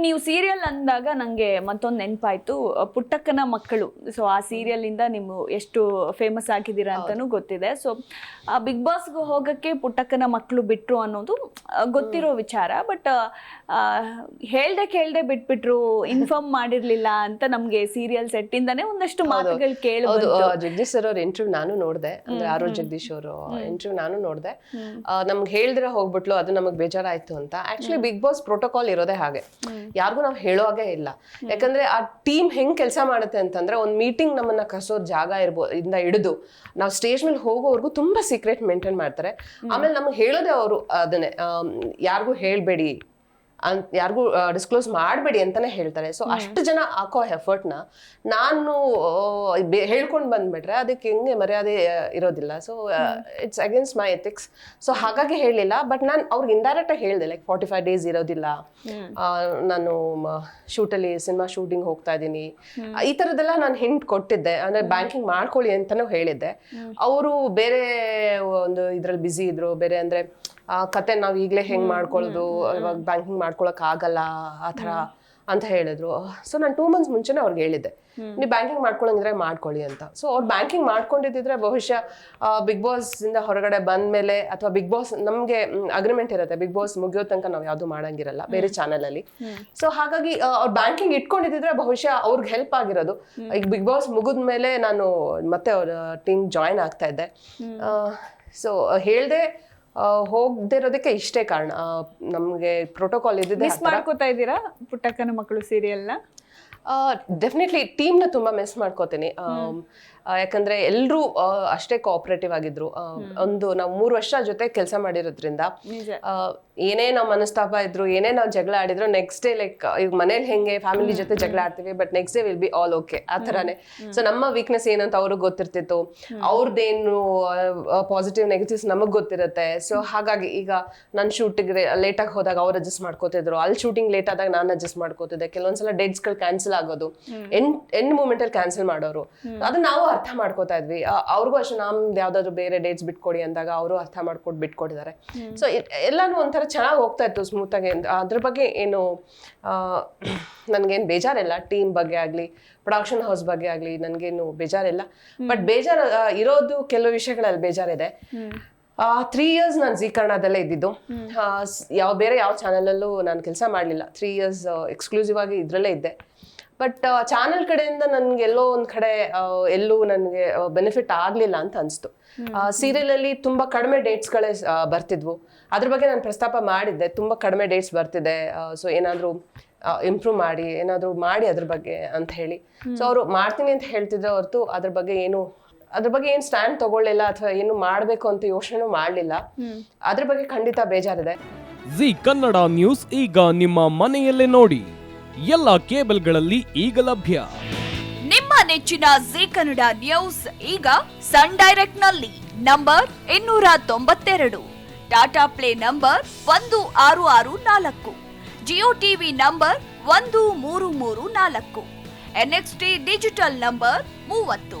And ನೀವು serial ಅಂದಾಗ ನಂಗೆ ಮತ್ತೊಂದು ನೆನಪಾಯ್ತು ಪುಟ್ಟಕ್ಕನ ಮಕ್ಕಳು. ಸೊ ಆ ಸೀರಿಯಲ್ ಇಂದ ನೀವು ಎಷ್ಟು ಫೇಮಸ್ ಆಗಿದ್ದೀರಾ ಅಂತಾನೂ ಗೊತ್ತಿದೆ. ಸೊ ಬಿಗ್ ಬಾಸ್ಗೆ ಹೋಗಕ್ಕೆ ಪುಟ್ಟಕ್ಕನ ಮಕ್ಕಳು ಬಿಟ್ರು ಅನ್ನೋದು ಗೊತ್ತಿರೋ ವಿಚಾರ. ಬಟ್ ಹೇಳ್ದೆ ಕೇಳ್ದೆ ಬಿಟ್ಬಿಟ್ರು ಇನ್ಫಾರ್ಮ್ ಮಾಡಿರ್ಲಿಲ್ಲ ಅಂತ ನಮ್ಗೆ ಸೀರಿಯಲ್ ಸೆಟ್ ಇಂದಾನೆ ಒಂದಷ್ಟು ಮಾತುಗಳು ಕೇಳಬಹುದು ಹೌದು. ಜಗದೀಶ್ ಸರ್ ಅವ್ರ ಇಂಟರ್ವ್ಯೂ ನಾನು ನೋಡಿದೆ. ಅಂದ್ರೆ ಆರೋ ಜಗದೀಶ್ ಅವರು ಇಂಟರ್ವ್ಯೂ ನಾನು ನೋಡಿದೆ. ನಮ್ಗೆ ಹೇಳ್ದಿರ ಹೋಗ್ಬಿಟ್ಲು ಅದು ನಮಗೆ ಬೇಜಾರಾಯ್ತು ಅಂತ. ಆಕ್ಚುಲಿ ಬಿಗ್ ಬಾಸ್ ಪ್ರೋಟೋಕಾಲ್ ಇರೋದೇ ಹಾಗೆ. ಯಾರಿಗೂ ನಾವು ಹೇಳೋ ಹಾಗೆ ಇಲ್ಲ. ಯಾಕಂದ್ರೆ ಆ ಟೀಮ್ ಹೆಂಗ್ ಕೆಲಸ ಮಾಡುತ್ತೆ ಅಂತಂದ್ರೆ ಒಂದ್ ಮೀಟಿಂಗ್ ನಮ್ಮನ್ನ ಕಸೋ ಜಾಗ ಇರ್ಬೋ ಇಂದ ಹಿಡಿದು ನಾವು ಸ್ಟೇಜ್ ಮೇಲೆ ಹೋಗೋವರೆಗೂ ತುಂಬಾ ಸೀಕ್ರೆಟ್ ಮೇಂಟೈನ್ ಮಾಡ್ತಾರೆ. ಆಮೇಲೆ ನಮ್ಗೆ ಹೇಳೋದೇ ಅವರು ಅದನ್ನೇ ಯಾರಿಗೂ ಹೇಳ್ಬೇಡಿ ಅಂತ ಯಾರಿಗೂ ಡಿಸ್ಕ್ಲೋಸ್ ಮಾಡಬೇಡಿ ಅಂತಾನೆ ಹೇಳ್ತಾರೆ. ಸೊ ಅಷ್ಟು ಜನ ಹಾಕೋ ಎಫರ್ಟ್ನ ನಾನು ಹೇಳ್ಕೊಂಡು ಬಂದ್ಬಿಟ್ರೆ ಅದಕ್ಕೆ ಹೆಂಗೆ ಮರ್ಯಾದೆ ಇರೋದಿಲ್ಲ. So it's against my ethics so ಹಾಗಾಗಿ ಹೇಳಲಿಲ್ಲ ಬಟ್ ನಾನು ಅವ್ರಿಗೆ ಇಂಡೈರೆಕ್ಟಾಗಿ ಹೇಳಿದೆ ಲೈಕ್ ಫಾರ್ಟಿ ಫೈವ್ ಡೇಸ್ ಇರೋದಿಲ್ಲ ನಾನು ಶೂಟಲ್ಲಿ ಸಿನಿಮಾ ಶೂಟಿಂಗ್ ಹೋಗ್ತಾ ಇದ್ದೀನಿ. ಈ ಥರದ್ದೆಲ್ಲ ನಾನು ಹಿಂಟ್ ಕೊಟ್ಟಿದ್ದೆ. ಅಂದ್ರೆ ಬ್ಯಾಂಕಿಂಗ್ ಮಾಡ್ಕೊಳ್ಳಿ ಅಂತಲೂ ಹೇಳಿದ್ದೆ. ಅವರು ಬೇರೆ ಒಂದು ಇದ್ರಲ್ಲಿ ಬ್ಯುಸಿ ಇದ್ರು ಬೇರೆ ಅಂದ್ರೆ ಆ ಕತೆ ನಾವು ಈಗಲೇ ಹೆಂಗ್ ಮಾಡ್ಕೊಳ್ಳೋದು ಇವಾಗ ಬ್ಯಾಂಕಿಂಗ್ ಮಾಡ್ಕೊಳಕ್ ಆಗಲ್ಲ ಆ ಥರ ಅಂತ ಹೇಳಿದ್ರು. ಸೊ ನಾನು ಟೂ ಮಂತ್ಸ್ ಮುಂಚೆನೆ ಅವ್ರಿಗೆ ಹೇಳಿದ್ದೆ. ನೀವು ಬ್ಯಾಂಕಿಂಗ್ ಮಾಡ್ಕೊಳಂಗಿದ್ರೆ ಮಾಡ್ಕೊಳ್ಳಿ ಅಂತ. ಸೊ ಅವ್ರು ಬ್ಯಾಂಕಿಂಗ್ ಮಾಡ್ಕೊಂಡಿದ್ದಿದ್ರೆ ಬಹುಶಃ ಬಿಗ್ ಬಾಸ್ ಇಂದ ಹೊರಗಡೆ ಬಂದ್ಮೇಲೆ ಅಥವಾ ಬಿಗ್ ಬಾಸ್ ನಮಗೆ ಅಗ್ರಿಮೆಂಟ್ ಇರುತ್ತೆ. ಬಿಗ್ ಬಾಸ್ ಮುಗಿಯೋ ತನಕ ನಾವು ಯಾವುದು ಮಾಡಂಗಿರಲ್ಲ ಬೇರೆ ಚಾನೆಲ್ ಅಲ್ಲಿ. ಸೊ ಹಾಗಾಗಿ ಅವ್ರು ಬ್ಯಾಂಕಿಂಗ್ ಇಟ್ಕೊಂಡಿದ್ದಿದ್ರೆ ಬಹುಶಃ ಅವ್ರಿಗೆ ಹೆಲ್ಪ್ ಆಗಿರೋದು. ಈಗ ಬಿಗ್ ಬಾಸ್ ಮುಗಿದ್ಮೇಲೆ ನಾನು ಮತ್ತೆ ಅವ್ರ ಟೀಮ್ ಜಾಯಿನ್ ಆಗ್ತಾ ಇದ್ದೆ. ಸೊ ಹೇಳ್ದೆ ಹೋಗದೆ ಇರೋದಕ್ಕೆ ಇಷ್ಟೇ ಕಾರಣ. ನಮಗೆ ನಮ್ಗೆ ಪ್ರೋಟೋಕಾಲ್ ಮಿಸ್ ಮಾಡ್ಕೋತಾ ಇದ್ದೀರಾ ಪುಟ್ಟಕ್ಕನ ಮಕ್ಕಳು ಸೀರಿಯಲ್ನ ಡೆಫಿನೆಟ್ಲಿ ಟೀಮ್ನ ತುಂಬಾ ಮಿಸ್ ಮಾಡ್ಕೋತೀನಿ. ಯಾಕಂದ್ರೆ ಎಲ್ಲರೂ ಅಷ್ಟೇ ಕೋಆಪರೇಟಿವ್ ಆಗಿದ್ರು. ಒಂದು ನಾವು ಮೂರು ವರ್ಷ ಜೊತೆ ಕೆಲಸ ಮಾಡಿರೋದ್ರಿಂದ ಏನೇ ನಾವು ಮನಸ್ತಾಪ ಇದ್ರು ಏನೇ ನಾವು ಜಗಳ ಆಡಿದ್ರು ನೆಕ್ಸ್ಟ್ ಡೇ ಲೈಕ್ ಈಗ ಮನೇಲಿ ಹೆಂಗೆ ಫ್ಯಾಮಿಲಿ ಜೊತೆ ಜಗಳ ಆಡ್ತೀವಿ but next day will be all okay ಆ ಥರನೇ. ಸೊ ನಮ್ಮ ವೀಕ್ನೆಸ್ ಏನಂತ ಅವ್ರಿಗೆ ಗೊತ್ತಿರ್ತಿತ್ತು. ಅವ್ರದ್ದೇನು ಪಾಸಿಟಿವ್ ನೆಗೆಟಿವ್ಸ್ ನಮಗೆ ಗೊತ್ತಿರುತ್ತೆ. ಸೊ ಹಾಗಾಗಿ ಈಗ ನನ್ನ ಶೂಟಿಗೆ ಲೇಟಾಗಿ ಹೋದಾಗ ಅವ್ರು ಅಡ್ಜಸ್ಟ್ ಮಾಡ್ಕೋತಿದ್ರು. ಅಲ್ಲಿ ಶೂಟಿಂಗ್ ಲೇಟ್ ಆದಾಗ ನಾನು ಅಡ್ಜಸ್ಟ್ ಮಾಡ್ಕೋತಿದ್ದೆ. ಕೆಲವೊಂದ್ಸಲ ಡೇಟ್ಸ್ಗಳು ಕ್ಯಾನ್ಸಲ್ ಆಗೋದು. ಎಂಡ್ ಎಂಡ್ ಮೂಮೆಂಟ್ ಅಲ್ಲಿ ಕ್ಯಾನ್ಸಲ್ ಮಾಡೋರು. ಅದನ್ನ ನಾವು ಅರ್ಥ ಮಾಡ್ಕೋತಾ ಇದ್ವಿ. ಅವ್ರಿಗೂ ಅಷ್ಟೇ ನಮ್ದು ಯಾವ್ದಾದ್ರು ಬೇರೆ ಡೇಟ್ಸ್ ಬಿಟ್ಕೊಡಿ ಅಂದಾಗ ಅವರು ಅರ್ಥ ಮಾಡ್ಕೊಟ್ಟು ಬಿಟ್ಕೊಟ್ಟಿದ್ದಾರೆ. ಸೊ ಎಲ್ಲಾನು ಒಂಥರ ಚೆನ್ನಾಗಿ ಹೋಗ್ತಾ ಇತ್ತು ಸ್ಮೂತ್ ಆಗಿ. ಅದ್ರ ಬಗ್ಗೆ ಏನು ನನ್ಗೇನು ಬೇಜಾರಿಲ್ಲ. ಟೀಮ್ ಬಗ್ಗೆ ಆಗ್ಲಿ ಪ್ರೊಡಕ್ಷನ್ ಹೌಸ್ ಬಗ್ಗೆ ಆಗ್ಲಿ ನನ್ಗೇನು ಬೇಜಾರಿಲ್ಲ. ಬಟ್ ಬೇಜಾರ್ ಇರೋದು ಕೆಲವು ವಿಷಯಗಳಲ್ಲಿ ಬೇಜಾರಿದೆ. ತ್ರೀ ಇಯರ್ಸ್ ನಾನು ಜೀ ಕನ್ನಡದಲ್ಲೇ ಇದ್ದಿದ್ದು. ಯಾವ ಬೇರೆ ಯಾವ ಚಾನಲಲ್ಲೂ ನಾನು ಕೆಲಸ ಮಾಡಲಿಲ್ಲ. ತ್ರೀ ಇಯರ್ಸ್ ಎಕ್ಸ್ಕ್ಲೂಸಿವ್ ಆಗಿ ಇದರಲ್ಲೇ ಇದ್ದೆ. ಬಟ್ ಚಾನೆಲ್ ಕಡೆಯಿಂದ ನನ್ಗೆ ಎಲ್ಲೋ ಒಂದು ಕಡೆ ಎಲ್ಲೂ ನನಗೆ ಬೆನಿಫಿಟ್ ಆಗಲಿಲ್ಲ ಅಂತ ಅನಿಸ್ತು. ಸೀರಿಯಲ್ ಅಲ್ಲಿ ತುಂಬಾ ಕಡಿಮೆ ಡೇಟ್ಸ್ಗಳೇ ಬರ್ತಿದ್ವು. ಅದ್ರ ಬಗ್ಗೆ ನಾನು ಪ್ರಸ್ತಾಪ ಮಾಡಿದ್ದೆ. ತುಂಬಾ ಕಡಿಮೆ ಡೇಟ್ಸ್ ಬರ್ತಿದೆ. ಸೊ ಏನಾದ್ರೂ ಇಂಪ್ರೂವ್ ಮಾಡಿ ಏನಾದರೂ ಮಾಡಿ ಅದ್ರ ಬಗ್ಗೆ ಅಂತ ಹೇಳಿ. ಸೊ ಅವರು ಮಾಡ್ತೀನಿ ಅಂತ ಹೇಳ್ತಿದ್ರೆ ಹೊರತು ಅದ್ರ ಬಗ್ಗೆ ಏನು ಅದ್ರ ಬಗ್ಗೆ ಏನ್ ಸ್ಟ್ಯಾಂಡ್ ತಗೊಳ್ಳಿಲ್ಲ ಅಥವಾ ಏನು ಮಾಡಬೇಕು ಅಂತ ಯೋಚನೆ ಮಾಡಲಿಲ್ಲ. ಅದ್ರ ಬಗ್ಗೆ ಖಂಡಿತ ಬೇಜಾರಿದೆ. ಜಿ ಕನ್ನಡ ನ್ಯೂಸ್ ಈಗ ನಿಮ್ಮ ಮನೆಯಲ್ಲೇ ನೋಡಿ. ಎಲ್ಲ ಕೇಬಲ್ಗಳಲ್ಲಿ ಈಗ ಲಭ್ಯ. ನಿಮ್ಮ ನೆಚ್ಚಿನ ಜಿ ಕನ್ನಡ ನ್ಯೂಸ್ ಈಗ ಸನ್ ಡೈರೆಕ್ಟ್ನಲ್ಲಿ ನಂಬರ್ ಇನ್ನೂರ ತೊಂಬತ್ತೆರಡು. ಟಾಟಾ ಪ್ಲೇ ನಂಬರ್ ಒಂದು ಆರು ಆರು ನಾಲ್ಕು. ಜಿಯೋ ಟಿವಿ ನಂಬರ್ ಒಂದು ಮೂರು ಮೂರು ನಾಲ್ಕು. ಎನ್ಎಕ್ಸ್ಟಿ ಡಿಜಿಟಲ್ ನಂಬರ್ ಮೂವತ್ತು.